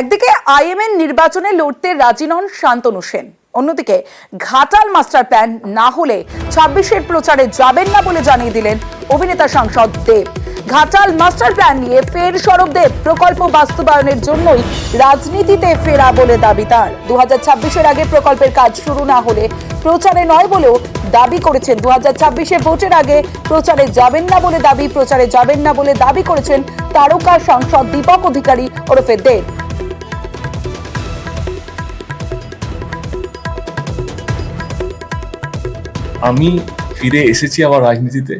একদিকে আইএমএন নির্বাচনে লড়তে রাজি নন শান্তনু সেন। অন্যদিকে ঘাটাল মাস্টার প্ল্যান না হলে ছাব্বিশের প্রচারে যাবেন না বলে জানিয়ে দিলেন অভিনেতা সাংসদ দেব। ঘাটাল মাস্টার প্ল্যান নিয়ে ফের সরব দেব। প্রকল্প বাস্তবায়নের জন্যই রাজনীতিতে ফেরা বলে দাবি তার। দু হাজার আগে প্রকল্পের কাজ শুরু না হলে প্রচারে নয় বলেও দাবি করেছেন। দু হাজার ছাব্বিশে ভোটের আগে প্রচারে যাবেন না বলে দাবি, প্রচারে যাবেন না বলে দাবি করেছেন তারকা সাংসদ দীপক অধিকারী ওরফে দেব। আমি ফিরে এসেছি আবার রাজনীতিতে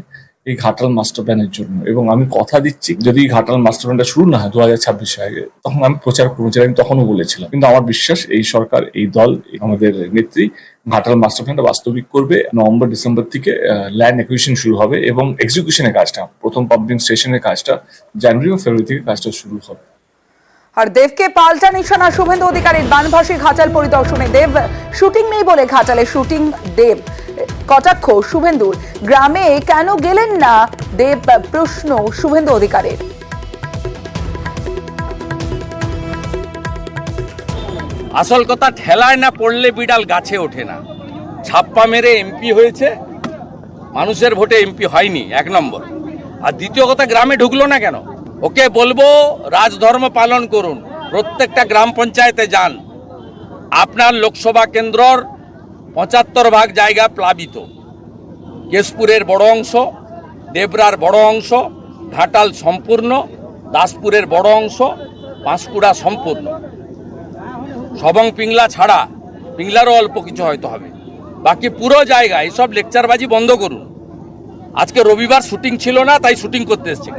এই ঘাটাল মাস্টার প্ল্যানের জন্য। এবং আমি কথা দিচ্ছি, যদি ঘাটাল মাস্টার প্ল্যানটা শুরু না হয় দু হাজার ছাব্বিশে আগে তখন আমি প্রচার করব আমি তখনও বলেছিলাম। কিন্তু আমার বিশ্বাস, এই সরকার, এই দল, আমাদের নেত্রী ঘাটাল মাস্টার প্ল্যানটা বাস্তবিক করবে। নভেম্বর, ডিসেম্বর থেকে ল্যান্ড একুইশন শুরু হবে এবং এক্সিকিউশনের কাজটা, প্রথম পাম্পিং স্টেশনের কাজটা, জানুয়ারি ও ফেব্রুয়ারি থেকে কাজটা শুরু হবে। আর দেবকে পাল্টা নিশানা শুভেন্দু অধিকারীর বানভাসী ঘাটাল পরিদর্শনে দেব শুটিং নেই বলে ঘাটালে শুটিং দেব। কটাক্ষ, শুভেন্দুর। গ্রামে কেন গেলেন না? দেব, প্রশ্ন শুভেন্দু অধিকারের। আসল কথা, ঠেলায় না পড়লে বিড়াল গাছে ওঠে না। ছাপ্পা মেরে এমপি হয়েছে, মানুষের ভোটে এমপি হয়নি, এক নম্বর। আর দ্বিতীয় কথা, গ্রামে ঢুকলো না কেন? ওকে বলব, রাজধর্ম পালন করুন। প্রত্যেকটা গ্রাম পঞ্চায়েতে যান। আপনার লোকসভা কেন্দ্রর পঁচাত্তর ভাগ জায়গা প্লাবিত। কেশপুরের বড় অংশ, দেবরার বড় অংশ, ঘাটাল সম্পূর্ণ, দাসপুরের বড় অংশ, পাঁশকুড়া সম্পূর্ণ। সবং পিংলা ছাড়া পিংলারও অল্প কিছু হয়তো হবে। বাকি পুরো জায়গা এইসব লেকচারবাজি বন্ধ করুন। আজকে রবিবার শুটিং ছিল না, তাই শুটিং করতে এসেছি।